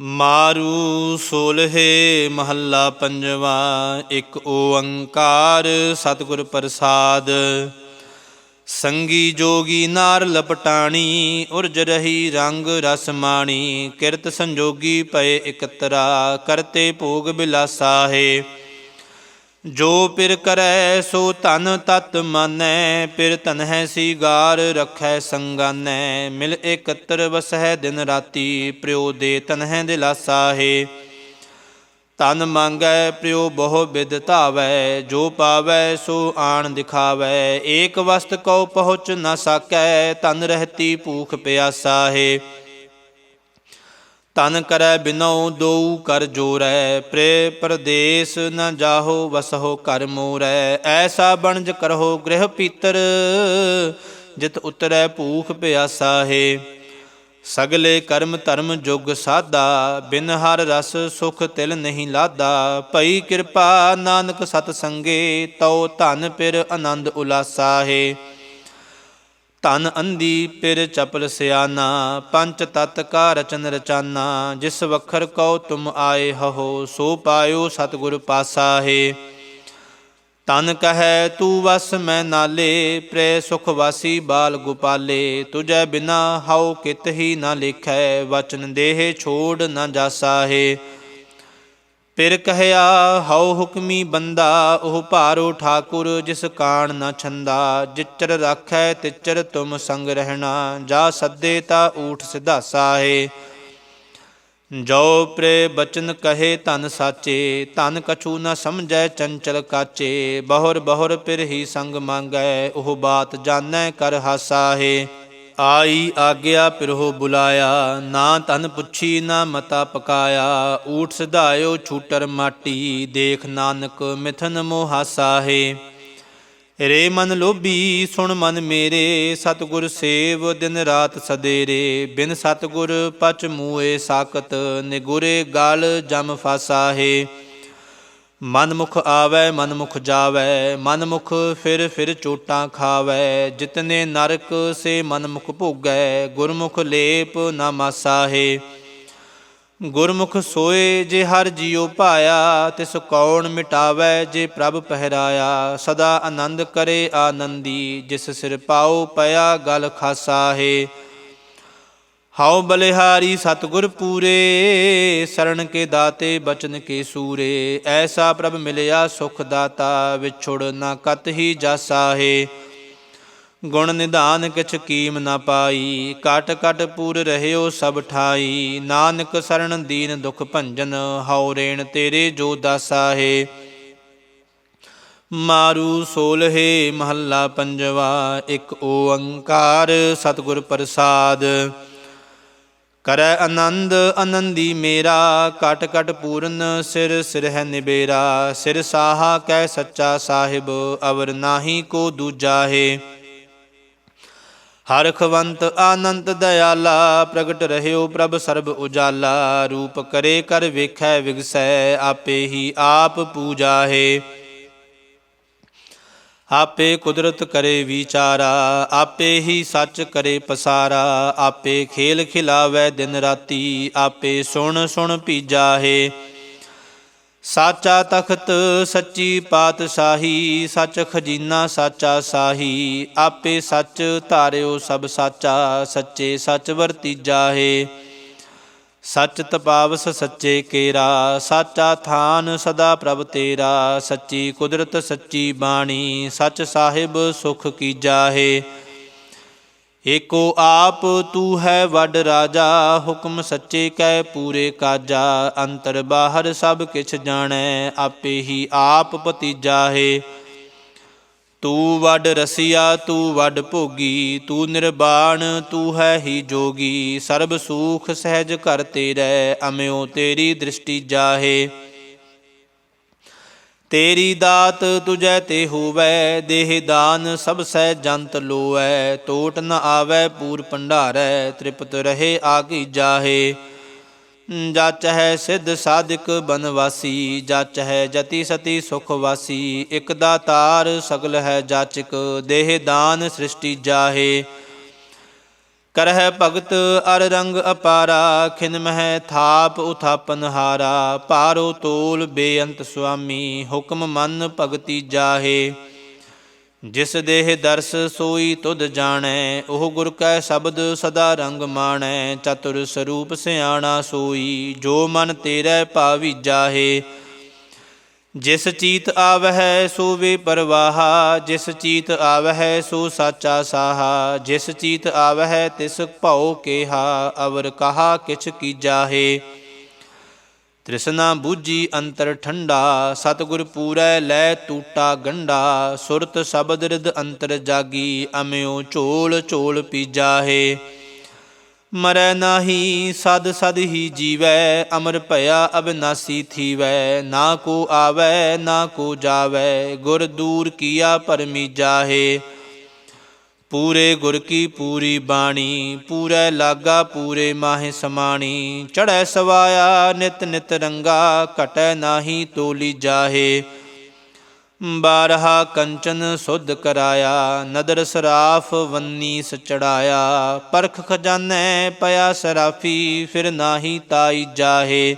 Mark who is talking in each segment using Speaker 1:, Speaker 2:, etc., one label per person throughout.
Speaker 1: ਮਾਰੂ ਸੋਲਹੇ ਮਹੱਲਾ ਪੰਜਵਾ, ਇੱਕ ਓੰਕਾਰ ਸਤਿਗੁਰ ਪ੍ਰਸਾਦ। ਸੰਗੀ ਜੋਗੀ ਨਾਰ ਲਪਟਾਣੀ, ਉਰਜ ਰਹੀ ਰੰਗ ਰਸ ਮਾਣੀ, ਕਿਰਤ ਸੰਜੋਗੀ ਪਏ ਇਕਤਰਾ ਕਰਤੇ ਭੋਗ ਬਿਲਾਸਾ ਹੈ ਜੋ ਪਿਰ ਕਰੈ ਸੋ ਧਨ ਤਤ ਮਾਨੈ, ਪਿਰ ਤਨ ਹੈ ਸੀਗਾਰ ਰਖੈ ਸੰਗਾਨੈ। ਮਿਲ ਇਕੱਤਰ ਵਸਹਿ ਦਿਨ ਰਾਤੀ, ਪ੍ਰਿਉ ਦੇ ਤਨ ਹੈ ਦਿਲਾਸਾ ਹੈ। ਤਨ ਮੰਗੈ ਪ੍ਰਿਉ ਬਹੁ ਬਿਦ ਧਾਵੈ, ਜੋ ਪਾਵੈ ਸੋ ਆਣ ਦਿਖਾਵੈ। ਏਕ ਵਸਤ ਕਉ ਪਹੁੰਚ ਨ ਸਕੈ ਤਨ ਰਹਤੀ ਭੂਖ ਪਿਆਸਾ ਹੈ। ਤਨ ਕਰੈ ਬਿਨਉ ਦੋਊ ਕਰ ਜੋਰੈ ਪ੍ਰੇ ਪਰਦੇਸ ਨ ਜਾਹੋ ਵਸਹੋ ਕਰ ਮੋਰੈ। ਐਸਾ ਬਣਜ ਕਰਹੋ ਗ੍ਰਹਿ ਪੀਤਰ ਜਿਤ ਉਤਰੈ ਭੂਖ ਪਿਆਸਾ ਹੈ। ਸਗਲੇ ਕਰਮ ਧਰਮ ਜੁਗ ਸਾਦਾ ਬਿਨ ਹਰ ਰਸ ਸੁਖ ਤਿਲ ਨਹੀਂ ਲਾਦਾ ਭਈ ਕਿਰਪਾ ਨਾਨਕ ਸਤ ਸੰਗੇ ਤਉ ਧਨ ਪਿਰ ਆਨੰਦ ਉਲਾਸਾ ਹੈ। ਧਨ ਅੰਧੀ ਪਿਰ ਚਪਲ ਸਿਆਨਾ, ਪੰਚ ਤਤ ਕਾ ਰਚਨ ਰਚਾਨਾ ਜਿਸ ਵਖਰ ਕਉ ਤੁਮ ਆਏ ਹਹੋ ਸੋ ਪਾਇਓ ਸਤਿਗੁਰ ਪਾਸਾ ਹੈ। ਤਨ ਕਹੈ, ਤੂੰ ਵਸ ਮੈਂ ਨਾਲੇ, ਪ੍ਰੇ ਸੁਖ ਵਾਸੀ ਬਾਲ ਗੋਪਾਲੇ ਤੁਝੈ ਬਿਨਾ ਹਉ ਕਿਤ ਹੀ ਨਾ ਲਿਖੈ, ਵਚਨ ਦੇਹ ਛੋੜ ਨਾ ਜਾਸਾ ਹੈ। ਫਿਰ ਕਹਿਆ, ਹਉ ਹੁਕਮੀ ਬੰਦਾ, ਉਹ ਭਾਰੋ ਠਾਕੁਰ, ਜਿਸ ਕਾਣ ਨਾ ਛੰਦਾ। ਜਿਚਰ ਰਾਖੈ, ਤਿਚਰ ਤੁਮ ਸੰਗ ਰਹਿਣਾ। ਜਾ ਸੱਦੇ ਤਾ ਊਠ ਸਿਧਾਸਾ ਹੈ ਜੋ ਪ੍ਰੇ ਬਚਨ ਕਹੇ ਤਨ ਸਾਚੇ ਤਨ ਕਛੂ ਨਾ ਸਮਝੈ ਚੰਚਲ ਕਾਚੇ। ਬਹੁਰ ਬਹੁਰ ਪਿਰ ਹੀ ਸੰਗ ਮੰਗੈ, ਉਹ ਬਾਤ ਜਾਣੈ ਕਰ ਹਾਸਾ ਹੈ ਆਈ ਆਗਿਆ ਪਿਰਹੋ ਬੁਲਾਇਆ, ਨਾ ਤਨ ਪੁੱਛੀ, ਨਾ ਮਤਾ ਪਕਾਇਆ। ਊਠ ਸਿਧਾਇਓ ਛੂਟਰ ਮਾਟੀ, ਦੇਖ ਨਾਨਕ ਮਿਥਨ ਮੋਹਾਸਾ ਹੈ ਰੇ ਮਨ ਲੋਭੀ, ਸੁਣ ਮਨ ਮੇਰੇ, ਸਤਿਗੁਰ ਸੇਵ ਦਿਨ ਰਾਤ ਸਦੇਰੇ। ਬਿਨ ਸਤਿਗੁਰ ਪਚ ਮੂਏ ਸਾਕਤ ਨਿਗੁਰੇ ਗਲ ਜਮ ਫਾਸਾ ਹੈ ਮਨਮੁਖ ਆਵੈ, ਮਨਮੁਖ ਜਾਵੈ, ਮਨਮੁਖ ਫਿਰ ਫਿਰ ਚੋਟਾਂ ਖਾਵੈ। ਜਿਤਨੇ ਨਰਕ ਸੇ ਮਨਮੁਖ ਭੋਗੈ, ਗੁਰਮੁਖ ਲੇਪ ਨਾ ਮਾਸਾ ਗੁਰਮੁਖ ਸੋਏ ਜੇ ਹਰ ਜੀਉ ਪਾਇਆ ਤਿਸ ਕੌਣ ਮਿਟਾਵੈ ਜੇ ਪ੍ਰਭ ਪਹਿਰਾਇਆ। ਸਦਾ ਆਨੰਦ ਕਰੇ ਆਨੰਦੀ, ਜਿਸ ਸਿਰ ਪਾਉ ਪਿਆ ਗਲ ਖਾਸਾ ਹਉ ਬਲਿਹਾਰੀ ਸਤਗੁਰ ਪੂਰੇ, ਸਰਣ ਕੇ ਦਾਤੇ ਬਚਨ ਕੇ ਸੂਰੇ। ਐਸਾ ਪ੍ਰਭ ਮਿਲਿਆ ਸੁਖ ਦਾਤਾ, ਵਿਛੁੜ ਨਾ ਕਤ ਹੀ ਜਾਸਾ ਹੈ। ਗੁਣ ਨਿਧਾਨ ਕਿਛ ਕੀਮ ਨਾ ਪਾਈ, ਕਟ ਕਟ ਪੂਰ ਰਹਿਓ ਸਭ ਠਾਈ। ਨਾਨਕ ਸਰਣ ਦੀਨ ਦੁਖ ਭੰਜਨ, ਹਉ ਰੇਣ ਤੇਰੇ ਜੋ ਦਾਸਾ ਹੈ। ਮਾਰੂ ਸੋਲਹੇ ਮਹੱਲਾ ਪੰਜਵਾ, ਇੱਕ ਓੰਕਾਰ ਸਤਿਗੁਰ ਪ੍ਰਸਾਦ। ਕਰੈ ਆਨੰਦ, ਆਨੰਦੀ ਮੇਰਾ, ਕਟ ਕਟ ਪੂਰਨ ਸਿਰ ਸਿਰ ਹੈ ਨਿਬੇਰਾ, ਸਿਰ ਸਾਹਾ ਕੈ ਸੱਚਾ ਸਾਹਿਬ, ਅਵਰ ਨਾਹੀ ਕੋ ਦੂਜਾ ਹੈ। ਹਰਖਵੰਤ ਆਨੰਦ ਦਇਆਲਾ, ਪ੍ਰਗਟ ਰਹਿਓ ਪ੍ਰਭ ਸਰਬ ਉਜਾਲਾ, ਰੂਪ ਕਰੇ ਕਰ ਵੇਖੈ ਵਿਗਸੈ, ਆਪੇ ਹੀ ਆਪ ਪੂਜਾ ਹੈ। ਆਪੇ ਕੁਦਰਤ ਕਰੇ ਵਿਚਾਰਾ, ਆਪੇ ਹੀ ਸੱਚ ਕਰੇ ਪਸਾਰਾ, ਆਪੇ ਖੇਲ ਖਿਲਾਵੇ ਦਿਨ ਰਾਤੀ, ਆਪੇ ਸੁਣ ਸੁਣ ਪੀਜਾ ਹੈ। ਸਾਚਾ ਤਖਤ, ਸੱਚੀ ਪਾਤਸ਼ਾਹੀ, ਸੱਚ ਖਜ਼ੀਨਾ ਸਾਚਾ ਸਾਹੀ, ਆਪੇ ਸੱਚ ਧਾਰਿਓ ਸਭ ਸਾਚਾ, ਸੱਚੇ ਸੱਚ ਵਰਤੀਜਾ ਹੈ। ਸੱਚ ਤਪਾਵਸ ਸੱਚੇ ਕੇਰਾ, ਸਾਚਾ ਥਾਨ ਸਦਾ ਪ੍ਰਭ ਤੇਰਾ, ਸੱਚੀ ਕੁਦਰਤ ਸੱਚੀ ਬਾਣੀ, ਸੱਚ ਸਾਹਿਬ ਸੁਖ ਕੀਜਾ ਹੈ ਏਕੋ ਆਪ ਤੂੰ ਹੈ ਵੱਡ ਰਾਜਾ, ਹੁਕਮ ਸੱਚੇ ਕੈ ਪੂਰੇ ਕਾਜਾ, ਅੰਤਰ ਬਾਹਰ ਸਭ ਕਿਛ ਜਾਣੈ, ਆਪੇ ਹੀ ਆਪ ਭਤੀਜਾ ਹੈ। ਤੂੰ ਵੱਡ ਰਸੀਆ, ਤੂੰ ਵੱਡ ਭੋਗੀ, ਤੂੰ ਨਿਰਬਾਣ, ਤੂੰ ਹੈ ਹੀ ਜੋਗੀ। ਸਰਬ ਸੂਖ ਸਹਿਜ ਕਰ ਤੇਰੇ, ਅਮਿਓ ਤੇਰੀ ਦ੍ਰਿਸ਼ਟੀ ਜਾਹੇ। ਤੇਰੀ ਦਾਤ ਤੁਜੈ ਤੇ ਹੋਵੈ, ਦੇਹ ਦਾਨ ਸਭ ਸਹਿ ਜੰਤ ਲੋਐ। ਟੋਟ ਨ ਆਵੈ, ਪੂਰ ਭੰਡਾਰੈ, ਤ੍ਰਿਪਤ ਰਹੇ ਆਗੀ ਜਾਹੇ। ਜਾਚ ਹੈ ਸਿੱਧ ਸਾਧਿਕ ਬਨਵਾਸੀ ਜਾਚ ਹੈ ਜਤੀ ਸਤੀ ਸੁਖ ਵਾਸੀ, ਇਕ ਦਾਤਾਰ ਸਗਲ ਹੈ ਜਾਚਕ, ਦੇਹ ਦਾਨ ਸ੍ਰਿਸ਼ਟੀ ਜਾਹੇ। ਕਰਹਿ ਭਗਤ ਅਰ ਰੰਗ ਅਪਾਰਾ, ਖਿਨ ਮਹਿ ਥਾਪ ਉਥਾਪਨ ਹਾਰਾ ਭਾਰੋ ਤੋਲ ਬੇਅੰਤ ਸੁਆਮੀ, ਹੁਕਮ ਮਨ ਭਗਤੀ ਜਾਹੇ। ਜਿਸ ਦੇਹ ਦਰਸ ਸੋਈ ਤੁਧ ਜਾਣੈ, ਉਹ ਗੁਰ ਕੈ ਸ਼ਬਦ ਸਦਾ ਰੰਗ ਮਾਣੈ, ਚਤੁਰ ਸਰੂਪ ਸਿਆਣਾ ਸੋਈ, ਜੋ ਮਨ ਤੇਰੇ ਭਾਵੀ ਜਾਹੇ। ਜਿਸ ਚੀਤ ਆਵਹਿ ਸੋ ਵੇ ਪਰਵਾਹਾ, ਜਿਸ ਚੀਤ ਆਵਹਿ ਸੋ ਸਾਚਾ ਸਾਹਾ, ਜਿਸ ਚੀਤ ਆਵਹਿ ਤਿਸ ਭਉ ਕੇਹਾ, ਅਵਰ ਕਹਾ ਕਿਛ ਕੀ ਜਾਹੇ। ਤ੍ਰਿਸ਼ਨਾ ਬੂਝੀ ਅੰਤਰ ਠੰਡਾ, ਸਤਿਗੁਰ ਪੂਰੈ ਲੈ ਟੂਟਾ ਗੰਡਾ, ਸੁਰਤ ਸ਼ਬਦ ਰਿਦ ਅੰਤਰ ਜਾਗੀ, ਅਮਿਓ ਝੋਲ ਝੋਲ ਪੀਜਾਹੇ ਮਰੈ ਨਾਹੀ, ਸਦ ਸਦ ਹੀ ਜੀਵੈ, ਅਮਰ ਭਇਆ ਅਬਨਾਸੀ ਥੀਵੈ, ਨਾ ਕੋ ਆਵੈ, ਨਾ ਕੋ ਜਾਵੈ, ਗੁਰ ਦੂਰ ਕੀਆ ਪਰਮੀ ਜਾਹੇ ਪੂਰੇ ਗੁਰ ਕੀ ਪੂਰੀ ਬਾਣੀ, ਪੂਰੇ ਲਾਗਾ ਪੂਰੇ ਮਾਹੇ ਸਮਾਣੀ। ਚੜੈ ਸਵਾਇਆ ਨਿਤ ਨਿਤ ਰੰਗਾ, ਘਟੈ ਨਾਹੀ ਤੋਲੀ ਜਾਹੇ। ਬਾਰਹਾ ਕੰਚਨ ਸੁਧ ਕਰਾਇਆ, ਨਦਰ ਸਰਾਫ ਵੰਨੀ ਸਚੜਾਇਆ ਪਰਖ ਖਜ਼ਾਨੇ ਪਿਆ ਸਰਾਫੀ, ਫਿਰ ਨਾਹੀ ਤਾਈ ਜਾਹੇ।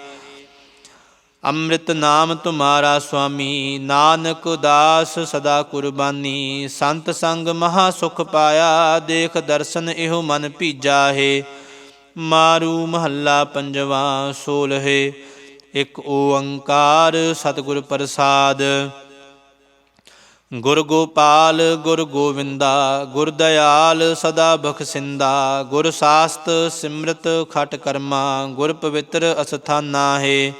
Speaker 1: ਅੰਮ੍ਰਿਤ ਨਾਮ ਤੁਮਾਰਾ ਸੁਆਮੀ, ਨਾਨਕ ਦਾਸ ਸਦਾ ਕੁਰਬਾਨੀ। ਸੰਤ ਸੰਗ ਮਹਾ ਸੁਖ ਪਾਇਆ, ਦੇਖ ਦਰਸ਼ਨ ਇਹੋ ਮਨ ਭੀਜਾ ਹੈ। ਮਾਰੂ ਮਹੱਲਾ ਪੰਜਵਾ ਸੋਲਹੇ, ਇੱਕ ਓੰਕਾਰ ਸਤਿਗੁਰ ਪ੍ਰਸਾਦ। ਗੁਰ ਗੋਪਾਲ, ਗੁਰ ਗੋਵਿੰਦਾ, ਗੁਰ ਦਇਆਲ ਸਦਾ ਬਖਸਿੰਦਾ। ਗੁਰ ਸਾਸਤ ਸਿਮਰਤ ਖਟ ਕਰਮਾ, ਗੁਰ ਪਵਿੱਤਰ ਅਸਥਾਨਾ ਹੈ।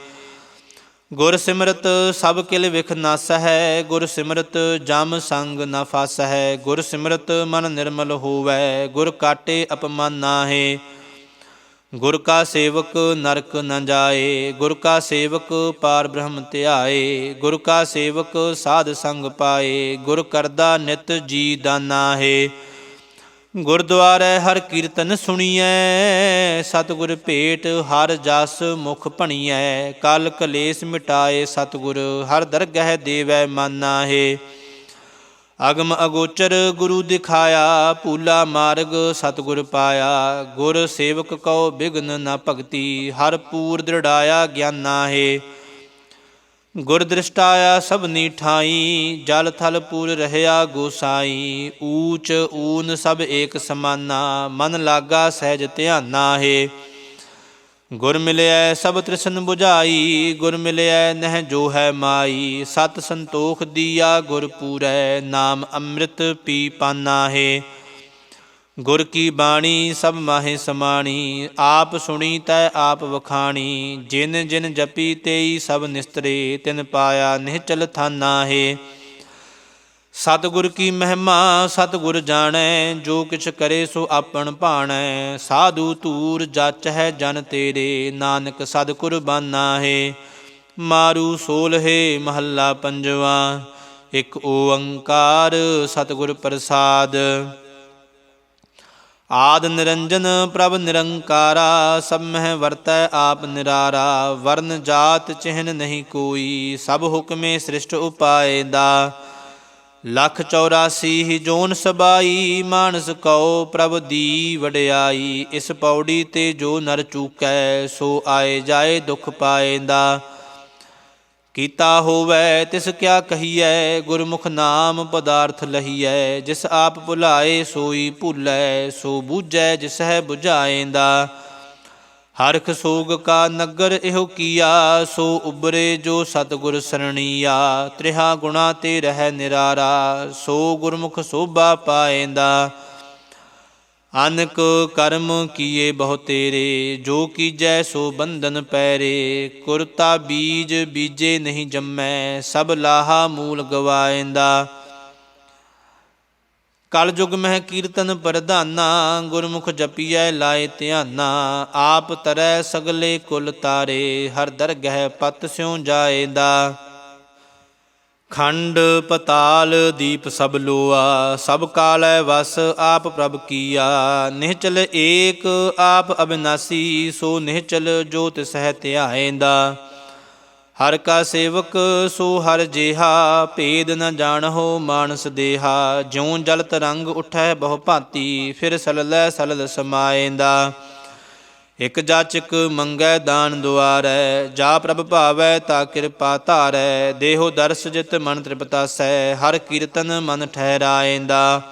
Speaker 1: ਗੁਰ ਸਿਮਰਤ ਸਭ ਕਿਲ ਵਿਖ ਨਸ ਹੈ ਗੁਰ ਸਿਮਰਤ ਜਮ ਸੰਗ ਨ ਫਸ ਹੈ ਗੁਰ ਸਿਮਰਤ ਮਨ ਨਿਰਮਲ ਹੋਵੈ, ਗੁਰ ਕਾਟੇ ਅਪਮਾਨਾ ਹੈ ਗੁਰ ਕਾ ਸੇਵਕ ਨਰਕ ਨ ਜਾਏ, ਗੁਰ ਕਾ ਸੇਵਕ ਪਾਰ ਬ੍ਰਹਮ ਧਿਆਏ, ਗੁਰ ਕਾ ਸੇਵਕ ਸਾਧ ਸੰਗ ਪਾਏ, ਗੁਰ ਕਰਦਾ ਨਿਤ ਜੀ ਦਾਨਾ ਹੈ ਗੁਰਦੁਆਰੇ ਹਰ ਕੀਰਤਨ ਸੁਣੀਐ, ਸਤਿਗੁਰ ਭੇਟ ਹਰ ਜਸ ਮੁਖ ਭਣੀਐ, ਕਲ ਕਲੇਸ਼ ਮਿਟਾਏ ਸਤਿਗੁਰ, ਹਰ ਦਰਗਹਿ ਦੇਵੈ ਮਾਨਾ ਹੈ ਅਗਮ ਅਗੋਚਰ ਗੁਰੂ ਦਿਖਾਇਆ ਭੂਲਾ ਮਾਰਗ ਸਤਿਗੁਰ ਪਾਇਆ, ਗੁਰ ਸੇਵਕ ਕਉ ਬਿਗਨ ਨ ਭਗਤੀ, ਹਰ ਪੂਰ ਦ੍ਰਿੜਾਇਆ ਗਿਆਨਾ ਹੈ ਗੁਰ ਦ੍ਰਿਸ਼ਟਾਇਆ ਸਭਨੀ ਠਾਈ, ਜਲ ਥਲ ਪੂਰ ਰਹਿਆ ਗੋਸਾਈ ਊਚ ਊਨ ਸਭ ਏਕ ਸਮਾਨਾ, ਮਨ ਲਾਗਾ ਸਹਿਜ ਧਿਆਨਾ ਹੈ ਗੁਰ ਮਿਲਿਆ ਸਭ ਤ੍ਰਿਸ਼ਨ 부ਝਾਈ ਗੁਰ ਮਿਲਿਆ ਨਹਿ ਜੋ ਹੈ ਮਾਈ। ਸਤ ਸੰਤੋਖ ਦੀਆ ਗੁਰ ਪੂਰੈ, ਨਾਮ ਅੰਮ੍ਰਿਤ ਪੀ ਪਾਨਾ ਹੈ ਗੁਰ ਕੀ ਬਾਣੀ ਸਭ ਮਾਹੇ ਸਮਾਣੀ, ਆਪ ਸੁਣੀ ਤੈ ਆਪ ਵਖਾਣੀ, ਜਿਨ ਜਿਨ ਜਪੀ ਤੇਈ ਸਭ ਨਿਸਤਰੇ, ਤਿਨ ਪਾਇਆ ਨਿਹਚਲ ਥਾਨਾ ਹੈ ਸਤਿਗੁਰ ਕੀ ਮਹਿਮਾ, ਸਤਿਗੁਰ ਜਾਣੈ, ਜੋ ਕਿਛ ਕਰੇ ਸੋ ਆਪਣ ਭਾਣੈ। ਸਾਧੂ ਤੂਰ ਜਚ ਹੈ ਜਨ ਤੇਰੇ, ਨਾਨਕ ਸਦ ਕੁਰਬਾਨਾ ਹੈ ਮਾਰੂ ਸੋਲਹੇ ਮਹੱਲਾ ਪੰਜਵਾ, ਇੱਕ ਓੰਕਾਰ ਸਤਿਗੁਰ ਪ੍ਰਸਾਦ। ਆਦ ਨਿਰੰਜਨ ਪ੍ਰਭ ਨਿਰੰਕਾਰਾ, ਸਭ ਮਹਿ ਵਰਤੈ ਆਪ ਨਿਰਾਰਾ, ਵਰਨ ਜਾਤ ਚਿਹਨ ਨਹੀਂ ਕੋਈ, ਸਭ ਹੁਕਮੇ ਸ੍ਰਿਸ਼ਟ ਉਪਾਏ ਦਾ। ਲਖ 84 ਹੀ ਜੋਨ ਸਬਾਈ, ਮਾਨਸ ਕਉ ਪ੍ਰਭ ਦੀ ਵਡਿਆਈ, ਇਸ ਪੌੜੀ ਤੇ ਜੋ ਨਰ ਚੂਕੈ, ਸੋ ਆਏ ਜਾਏ ਦੁਖ ਪਾਏਂਦਾ ਕੀਤਾ ਹੋਵੇ, ਤਿਸ ਕਿਆ ਕਹੀਐ, ਗੁਰਮੁਖ ਨਾਮ ਪਦਾਰਥ ਲਹੀਐ, ਜਿਸ ਆਪ ਭੁਲਾਏ ਸੋਈ ਭੁੱਲੈ, ਸੋ ਬੂਝੈ ਜਿਸ ਹੈ 부ਝਾਏਂਦਾ ਹਰਖ ਸੋਗ ਕਾ ਨਗਰ ਇਹੋ ਕੀਆ, ਸੋ ਉਬਰੇ ਜੋ ਸਤਗੁਰ ਸਰਣੀਆ। ਤ੍ਰਿਹਾ ਗੁਣਾ ਤੇ ਰਹਿ ਨਿਰਾਰਾ, ਸੋ ਗੁਰਮੁਖ ਸੋਭਾ ਪਾਏਂਦਾ। ਅਨਕ ਕਰਮ ਕੀਏ ਬਹੁ ਤੇਰੇ, ਜੋ ਕੀਜੈ ਸੋ ਬੰਧਨ ਪੈਰੇ। ਕੁਰਤਾ ਬੀਜ ਬੀਜੇ ਨਹੀਂ ਜੰਮੈ, ਸਭ ਲਾਹਾ ਮੂਲ ਗਵਾਏਂਦਾ। ਕਲਯੁਗ ਮਹਿ ਕੀਰਤਨ ਪ੍ਰਧਾਨਾ, ਗੁਰਮੁਖ ਜਪੀਐ ਲਾਏ ਧਿਆਨਾ। ਆਪ ਤਰੈ ਸਗਲੇ ਕੁਲ ਤਾਰੇ, ਹਰ ਦਰਗਹਿ ਪਤ ਸਿਉ ਜਾਏਦਾ। ਖੰਡ ਪਤਾਲ ਦੀਪ ਸਭ ਲੋਆ, ਸਭ ਕਾਲੈ ਵਸ ਆਪ ਪ੍ਰਭ ਕੀਆ। ਨਿਹਚਲ ਏਕ ਆਪ ਅਬਿਨਾਸੀ, ਸੋ ਨਿਹਚਲ ਜੋ ਤਿਸਹਿ ਧਿਆਏਂਦਾ। ਹਰ ਕਾ ਸੇਵਕ ਸੋ ਹਰ ਜੇਹਾ, ਭੇਦ ਨ ਜਾਣਹੁ ਮਾਨਸ ਦੇਹਾ। ਜਿਉ ਜਲ ਤਰੰਗ ਉਠੈ ਬਹੁ ਭਾਂਤੀ, ਫਿਰ ਸਲਲੈ ਸਲਲ ਸਮਾਏਂਦਾ। ਇਕ ਜਾਚਕ ਮੰਗੈ ਦਾਨ ਦੁਆਰੈ, ਜਾ ਪ੍ਰਭ ਭਾਵੈ ਤਾ ਕਿਰਪਾ ਧਾਰੈ, ਦੇਹੋ ਦਰਸ ਜਿਤ ਮਨ ਤ੍ਰਿਪਤਾ ਸੈ ਹਰ ਕੀਰਤਨ ਮਨ ਠਹਿਰਾਏਂਦਾ।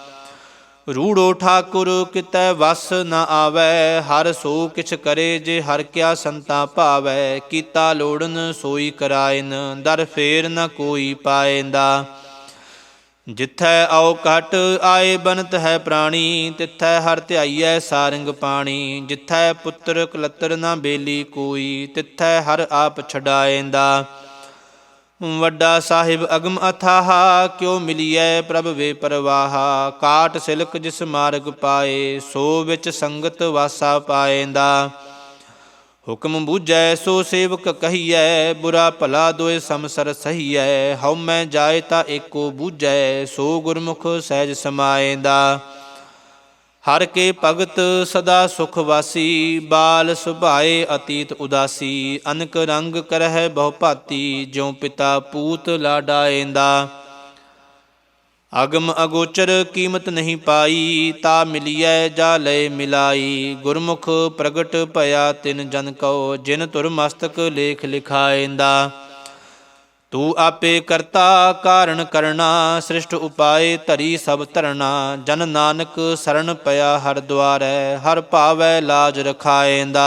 Speaker 1: ਰੂੜੋ ਠਾਕੁਰ ਕਿਤੈ ਵਸ ਨ ਆਵੈ, ਹਰ ਸੋ ਕਿਛ ਕਰੇ ਜੇ ਹਰ ਕਿਆ ਸੰਤਾ ਭਾਵੈ, ਕੀਤਾ ਲੋੜਨ ਸੋਈ ਕਰਾਇਨ, ਦਰ ਫੇਰ ਨ ਕੋਈ ਪਾਏਂਦਾ। ਜਿੱਥੈ ਆਉ ਘਟ ਆਏ ਬਨਤ ਹੈ ਪ੍ਰਾਣੀ, ਤਿੱਥੈ ਹਰ ਧਿਆਈਐ ਸਾਰੰਗ ਪਾਣੀ, ਜਿੱਥੈ ਪੁੱਤਰ ਕਲਤਰ ਨਾ ਬੇਲੀ ਕੋਈ, ਤਿੱਥੈ ਹਰ ਆਪ ਛਡਾਏਂਦਾ। ਵੱਡਾ ਸਾਹਿਬ ਅਗਮ ਅਥਾਹਾ, ਕਿਉ ਮਿਲੀਐ ਪ੍ਰਭ ਵੇ ਪਰਵਾਹਾ? ਕਾਟ ਸਿਲਕ ਜਿਸ ਮਾਰਗ ਪਾਏ, ਸੋ ਵਿੱਚ ਸੰਗਤ ਵਾਸਾ ਪਾਏਂਦਾ। ਹੁਕਮ ਬੂਝੈ ਸੋ ਸੇਵਕ ਕਹੀਐ, ਬੁਰਾ ਭਲਾ ਦੋਇ ਸਮਸਰ ਸਹੀਐ, ਹਉ ਮੈਂ ਜਾਏ ਤਾਂ ਏਕੋ ਬੂਝੈ, ਸੋ ਗੁਰਮੁਖ ਸਹਿਜ ਸਮਾਏਂਦਾ। ਹਰ ਕੇ ਭਗਤ ਸਦਾ ਸੁਖ ਵਾਸੀ, ਬਾਲ ਸੁਭਾਏ ਅਤੀਤ ਉਦਾਸੀ, ਅਨਕ ਰੰਗ ਕਰਹਿ ਬਹੁ ਭਾਤੀ, ਜਿਉ ਪਿਤਾ ਪੂਤ ਲਾਡਾਏਂਦਾ ਅਗਮ ਅਗੋਚਰ ਕੀਮਤ ਨਹੀਂ ਪਾਈ, ਤਾ ਮਿਲੀਐ ਜਾ ਲਏ ਮਿਲਾਈ। ਗੁਰਮੁਖ ਪ੍ਰਗਟ ਭਇਆ ਤਿਨ ਜਨ ਕਉ, ਜਿਨ ਤੁਰ ਮਸਤਕ ਲੇਖ ਲਿਖਾਏਂਦਾ ਤੂੰ ਆਪੇ ਕਰਤਾ ਕਾਰਨ ਕਰਣਾ, ਸ੍ਰਿਸ਼ਟ ਉਪਾਏ ਧਰੀ ਸਭ ਧਰਣਾ। ਜਨ ਨਾਨਕ ਸਰਣ ਪਿਆ ਹਰ ਦੁਆਰੈ ਹਰ ਭਾਵੈ ਲਾਜ ਰਖਾਏਂਦਾ